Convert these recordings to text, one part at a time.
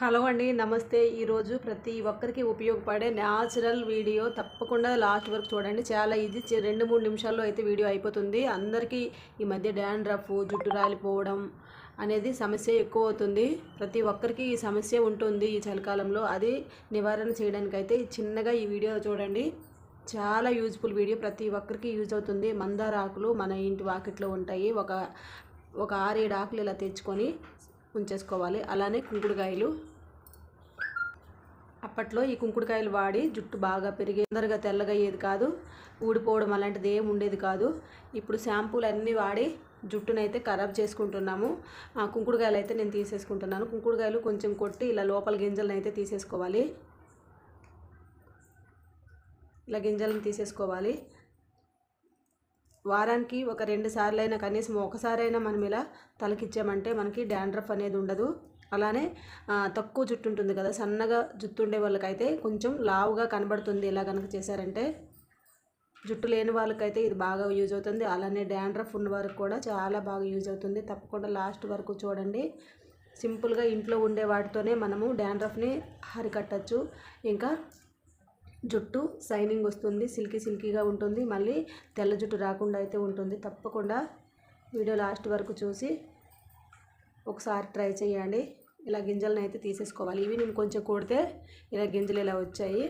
Hello అండి నమస్తే. ఈరోజు ప్రతి ఒక్కరికి ఉపయోగపడే న్యాచురల్ వీడియో తప్పకుండా లాస్ట్ వరకు చూడండి. చాలా ఈజీ. రెండు మూడు నిమిషాల్లో అయితే వీడియో అయిపోతుంది. అందరికీ ఈ మధ్య డాండ్రఫ్ జుట్టు రాలిపోవడం అనేది సమస్య ఎక్కువ అవుతుంది. ప్రతి ఒక్కరికి ఈ సమస్య ఉంటుంది ఈ చలికాలంలో. అది నివారణ చేయడానికైతే చిన్నగా ఈ వీడియో చూడండి. చాలా యూజ్ఫుల్ వీడియో. ప్రతి ఒక్కరికి యూజ్ అవుతుంది. మందార ఆకులు మన ఇంటి వాకిట్లో ఉంటాయి. ఒక ఒక ఆరేడు ఆకులు ఇలా తెచ్చుకొని ఉంచేసుకోవాలి. అలానే కుంకుడుకాయలు. అప్పట్లో ఈ కుంకుడుకాయలు వాడి జుట్టు బాగా పెరిగి తొందరగా తెల్లగా అయ్యేది కాదు. ఊడిపోవడం అలాంటిది ఏం ఉండేది కాదు. ఇప్పుడు షాంపూలు అన్నీ వాడి జుట్టునైతే ఖరాబ్ చేసుకుంటున్నాము. ఆ కుంకుడుకాయలు అయితే నేను తీసేసుకుంటున్నాను. కుంకుడుకాయలు కొంచెం కొట్టి ఇలా లోపల గింజలను అయితే తీసేసుకోవాలి. ఇలా గింజలను తీసేసుకోవాలి. వారానికి ఒక రెండు సార్లు అయినా కనీసం ఒకసారైనా మనం ఇలా తలకిచ్చామంటే మనకి డాండ్రఫ్ అనేది ఉండదు. అలానే తక్కువ జుట్టు ఉంటుంది కదా సన్నగా జుట్టు ఉండే వాళ్ళకైతే కొంచెం లావుగా కనబడుతుంది. ఇలా కనుక చేశారంటే జుట్టు లేని వాళ్ళకైతే ఇది బాగా యూజ్ అవుతుంది. అలానే డాండ్రఫ్ ఉన్న వారికి కూడా చాలా బాగా యూజ్ అవుతుంది. తప్పకుండా లాస్ట్ వరకు చూడండి. సింపుల్గా ఇంట్లో ఉండే వాటితోనే మనము డాండ్రఫ్ని హరికట్టచ్చు. ఇంకా జుట్టు షైనింగ్ వస్తుంది సిల్కీ సిల్కీగా ఉంటుంది. మళ్ళీ తెల్ల జుట్టు రాకుండా అయితే ఉంటుంది. తప్పకుండా వీడియో లాస్ట్ వరకు చూసి ఒకసారి ట్రై చేయండి. ఇలా గింజలను అయితే తీసేసుకోవాలి. ఇవి నేను కొంచెం కొడితే ఇలా గింజలు ఇలా వచ్చాయి.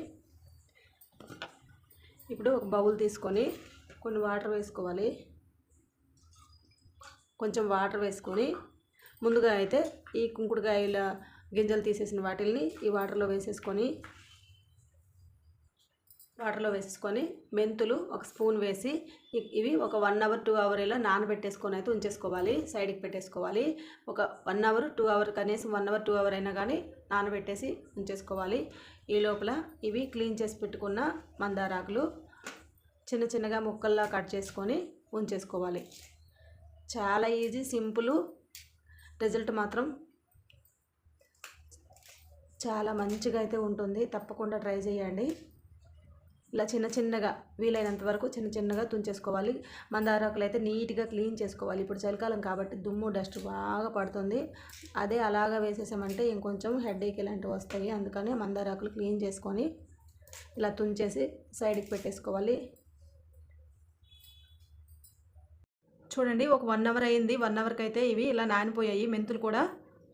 ఇప్పుడు ఒక బౌల్ తీసుకొని కొన్ని వాటర్ వేసుకోవాలి. కొంచెం వాటర్ వేసుకొని ముందుగా అయితే ఈ కుంకుడుకాయల గింజలు తీసేసిన వాటిల్ని ఈ వాటర్లో వేసేసుకొని వాటర్లో వేసుకొని మెంతులు ఒక స్పూన్ వేసి ఇవి ఒక వన్ అవర్ టూ అవర్ ఇలా నానబెట్టేసుకొని అయితే ఉంచేసుకోవాలి. సైడ్కి పెట్టేసుకోవాలి. ఒక వన్ అవర్ టూ అవర్ కనీసం వన్ అవర్ టూ అవర్ అయినా కానీ నానబెట్టేసి ఉంచేసుకోవాలి. ఈ లోపల ఇవి క్లీన్ చేసి పెట్టుకున్న మందారాకులు చిన్న చిన్నగా ముక్కల్లా కట్ చేసుకొని ఉంచేసుకోవాలి. చాలా ఈజీ సింపుల్ రిజల్ట్ మాత్రం చాలా మంచిగా అయితే ఉంటుంది. తప్పకుండా ట్రై చేయండి. ఇలా చిన్న చిన్నగా వీలైనంత వరకు చిన్న చిన్నగా తుంచేసుకోవాలి. మందారాకులు అయితే నీట్గా క్లీన్ చేసుకోవాలి. ఇప్పుడు చలికాలం కాబట్టి దుమ్ము డస్ట్ బాగా పడుతుంది. అదే అలాగా వేసేసామంటే ఇంకొంచెం హెడ్ఏక్ ఇలాంటివి వస్తాయి. అందుకని మందారాకులు క్లీన్ చేసుకొని ఇలా తుంచేసి సైడ్కి పెట్టేసుకోవాలి. చూడండి ఒక వన్ అవర్ అయింది. వన్ అవర్కి అయితే ఇవి ఇలా నానిపోయాయి. మెంతులు కూడా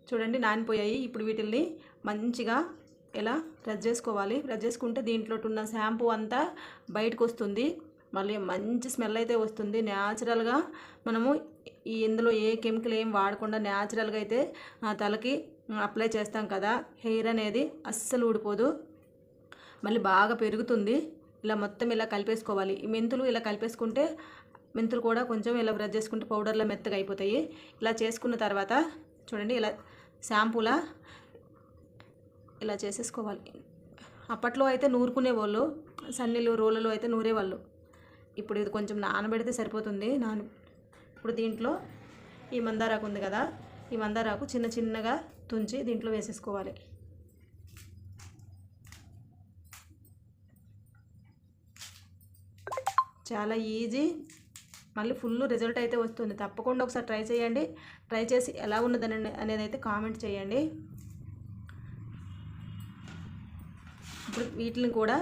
చూడండి నానిపోయాయి. ఇప్పుడు వీటిల్ని మంచిగా ఇలా ప్రెస్ చేసుకోవాలి. ప్రెస్ చేసుకుంటే దీంట్లో ఉన్న షాంపూ అంతా బయటకు వస్తుంది మళ్ళీ మంచి స్మెల్ అయితే వస్తుంది. న్యాచురల్గా మనము ఈ ఇందులో ఏ కెమికల్ ఏం వాడకుండా న్యాచురల్గా అయితే ఆ తలకి అప్లై చేస్తాం కదా. హెయిర్ అనేది అస్సలు ఊడిపోదు. మళ్ళీ బాగా పెరుగుతుంది. ఇలా మొత్తం ఇలా కలిపేసుకోవాలి. ఈ మెంతులు ఇలా కలిపేసుకుంటే మెంతులు కూడా కొంచెం ఇలా బ్రష్ చేసుకుంటే పౌడర్లో మెత్తగా అయిపోతాయి. ఇలా చేసుకున్న తర్వాత చూడండి ఇలా షాంపూలా ఇలా చేసేసుకోవాలి. అప్పట్లో అయితే నూరుకునేవాళ్ళు సన్నీలు రోలలో అయితే నూరేవాళ్ళు. ఇప్పుడు ఇది కొంచెం నానబెడితే సరిపోతుంది. నాన ఇప్పుడు దీంట్లో ఈ మందారాకు ఉంది కదా ఈ మందారాకు చిన్న చిన్నగా తుంచి దీంట్లో వేసేసుకోవాలి. చాలా ఈజీ. మళ్ళీ ఫుల్ రిజల్ట్ అయితే వస్తుంది. తప్పకుండా ఒకసారి ట్రై చేయండి. ట్రై చేసి ఎలా ఉన్నదని అనేది అయితే కామెంట్ చేయండి. ఇప్పుడు వీటిని కూడా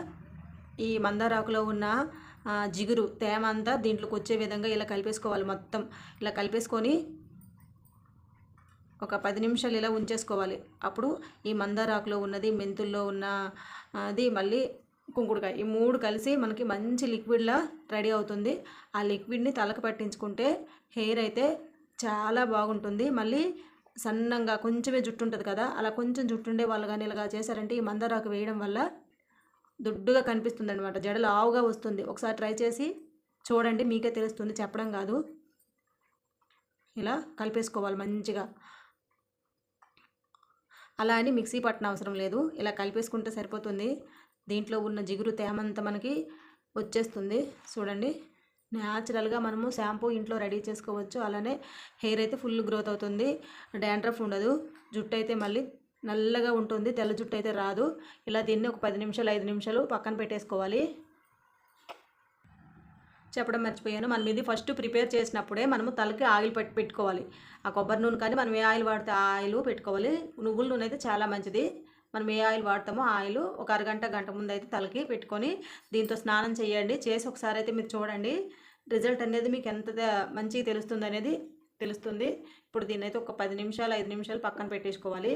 ఈ మందారాకులో ఉన్న జిగురు తేమ అంతా దీంట్లోకి వచ్చే విధంగా ఇలా కలిపేసుకోవాలి మొత్తం. ఇలా కలిపేసుకొని ఒక పది నిమిషాలు ఇలా ఉంచేసుకోవాలి. అప్పుడు ఈ మందారాకులో ఉన్నది మెంతుల్లో ఉన్న అది మళ్ళీ కుంకుడుకాయ. ఈ మూడు కలిసి మనకి మంచి లిక్విడ్లా రెడీ అవుతుంది. ఆ లిక్విడ్ని తలకు పట్టించుకుంటే హెయిర్ అయితే చాలా బాగుంటుంది. మళ్ళీ సన్నంగా కొంచెమే జుట్టు ఉంటుంది కదా అలా కొంచెం జుట్టు ఉండే వాళ్ళు కానీ ఇలాగా చేశారంటే ఈ మందారాకు వేయడం వల్ల దుడ్డుగా కనిపిస్తుంది అనమాట జడలు ఆవుగా వస్తుంది. ఒకసారి ట్రై చేసి చూడండి మీకే తెలుస్తుంది. చెప్పడం కాదు. ఇలా కలిపేసుకోవాలి మంచిగా. అలా అని మిక్సీ పట్టన అవసరం లేదు. ఇలా కలిపేసుకుంటే సరిపోతుంది. దీంట్లో ఉన్న జిగురు తేమంతా మనకి వచ్చేస్తుంది. చూడండి. న్యాచురల్గా మనము షాంపూ ఇంట్లో రెడీ చేసుకోవచ్చు. అలానే హెయిర్ అయితే ఫుల్ గ్రోత్ అవుతుంది. డాండ్రఫ్ ఉండదు. జుట్టు అయితే మళ్ళీ నల్లగా ఉంటుంది. తెల్ల జుట్టు అయితే రాదు. ఇలా దీన్ని ఒక పది నిమిషాలు ఐదు నిమిషాలు పక్కన పెట్టేసుకోవాలి. చెప్పడం మర్చిపోయాను. మనం ఇది ఫస్ట్ ప్రిపేర్ చేసినప్పుడే మనము తలకి ఆయిల్ పెట్టి పెట్టుకోవాలి. ఆ కొబ్బరి నూనె కానీ మనం ఏ ఆయిల్ వాడితే ఆ ఆయిల్ పెట్టుకోవాలి. నువ్వుల నూనె అయితే చాలా మంచిది. మనం ఏ ఆయిల్ వాడతామో ఆయిల్ ఒక అరగంట గంట ముందు అయితే తలకి పెట్టుకొని దీంతో స్నానం చేయండి. చేసి ఒకసారి అయితే మీరు చూడండి. రిజల్ట్ అనేది మీకు ఎంత మంచిగా తెలుస్తుంది అనేది తెలుస్తుంది. ఇప్పుడు దీన్ని అయితే ఒక పది నిమిషాలు ఐదు నిమిషాలు పక్కన పెట్టేసుకోవాలి.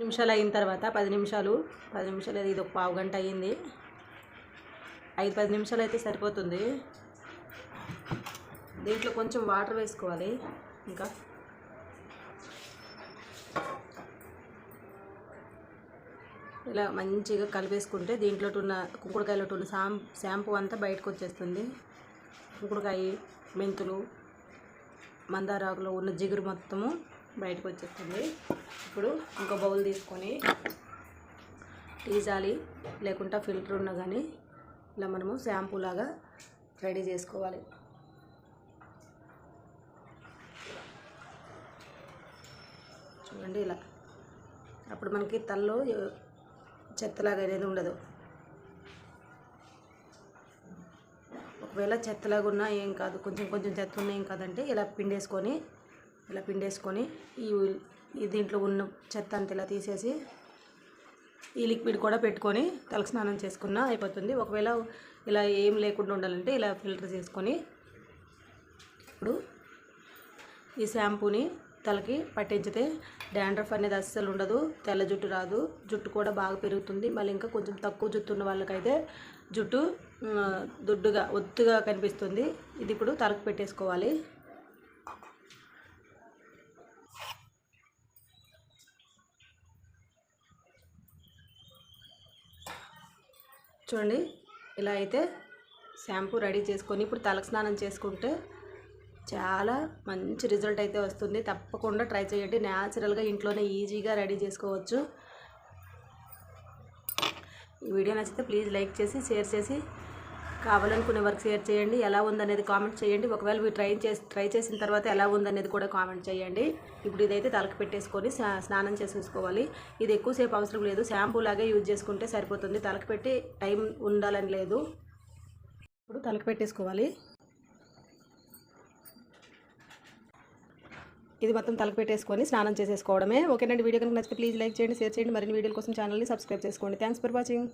నిమిషాలు అయిన తర్వాత పది నిమిషాలు పది నిమిషాలు అది ఇది ఒక పావు గంట అయ్యింది. ఐదు పది నిమిషాలు అయితే సరిపోతుంది. దీంట్లో కొంచెం వాటర్ వేసుకోవాలి. ఇంకా ఇలా మంచిగా కలిపేసుకుంటే దీంట్లో ఉన్న కుంకుడుకాయలో ఉన్న శాం షాంపూ అంతా బయటకు వచ్చేస్తుంది కుంకుడుకాయ మెంతులు మందారాకులో ఉన్న జిగురు మొత్తము బయటకు వచ్చేస్తుంది ఇప్పుడు ఇంకో బౌల్ తీసుకొని టీ జాలి ఫిల్టర్ ఉన్నా కానీ ఇలా మనము షాంపూ లాగా రెడీ చేసుకోవాలి. చూడండి ఇలా. అప్పుడు మనకి తలలో చెత్తలాగా అనేది ఉండదు. ఒకవేళ చెత్తలాగా ఉన్నా ఏం కాదు. కొంచెం కొంచెం చెత్త ఉన్నా ఏం కాదంటే ఇలా పిండేసుకొని ఇలా పిండేసుకొని ఈ దీంట్లో ఉన్న చెత్త అంతా ఇలా తీసేసి ఈ లిక్విడ్ కూడా పెట్టుకొని తలకు స్నానం చేసుకున్నా అయిపోతుంది. ఒకవేళ ఇలా ఏం లేకుండా ఉండాలంటే ఇలా ఫిల్టర్ చేసుకొని ఇప్పుడు ఈ షాంపూని తలకి పట్టించితే డాండ్రఫ్ అనేది అస్సలు ఉండదు తెల్ల జుట్టు రాదు. జుట్టు కూడా బాగా పెరుగుతుంది. మళ్ళీ ఇంకా కొంచెం తక్కువ జుట్టు ఉన్న వాళ్ళకైతే జుట్టు దుడ్డుగా ఒత్తుగా కనిపిస్తుంది. ఇది ఇప్పుడు తలకు పెట్టేసుకోవాలి. చూడండి ఇలా అయితే షాంపూ రెడీ చేసుకొని ఇప్పుడు తలకు స్నానం చేసుకుంటే చాలా మంచి రిజల్ట్ అయితే వస్తుంది. తప్పకుండా ట్రై చేయండి. న్యాచురల్గా ఇంట్లోనే ఈజీగా రెడీ చేసుకోవచ్చు. ఈ వీడియో నచ్చితే ప్లీజ్ లైక్ చేసి షేర్ చేసి కావాలనుకునే వరకు షేర్ చేయండి. ఎలా ఉందనేది కామెంట్ చేయండి. ఒకవేళ మీరు ట్రై చేసి ట్రై చేసిన తర్వాత ఎలా ఉందనేది కూడా కామెంట్ చేయండి. ఇప్పుడు ఇదైతే తలకు పెట్టేసుకొని స్నానం చేసేసుకోవాలి. ఇది ఎక్కువసేపు అవసరం లేదు. షాంపూ లాగే యూజ్ చేసుకుంటే సరిపోతుంది. తలకు పెట్టి టైం ఉండాలని లేదు. ఇప్పుడు తలకు పెట్టేసుకోవాలి. ఇది మొత్తం తలకు పెట్టేసుకొని స్నానం చేసేసుకోవడమే. ఓకేనండి వీడియో కనుక నచ్చితే ప్లీజ్ లైక్ చేయండి షేర్ చేయండి. మరిన్ని వీడియోల కోసం ఛానల్ని సబ్స్క్రైబ్ చేసుకోండి. Thanks for watching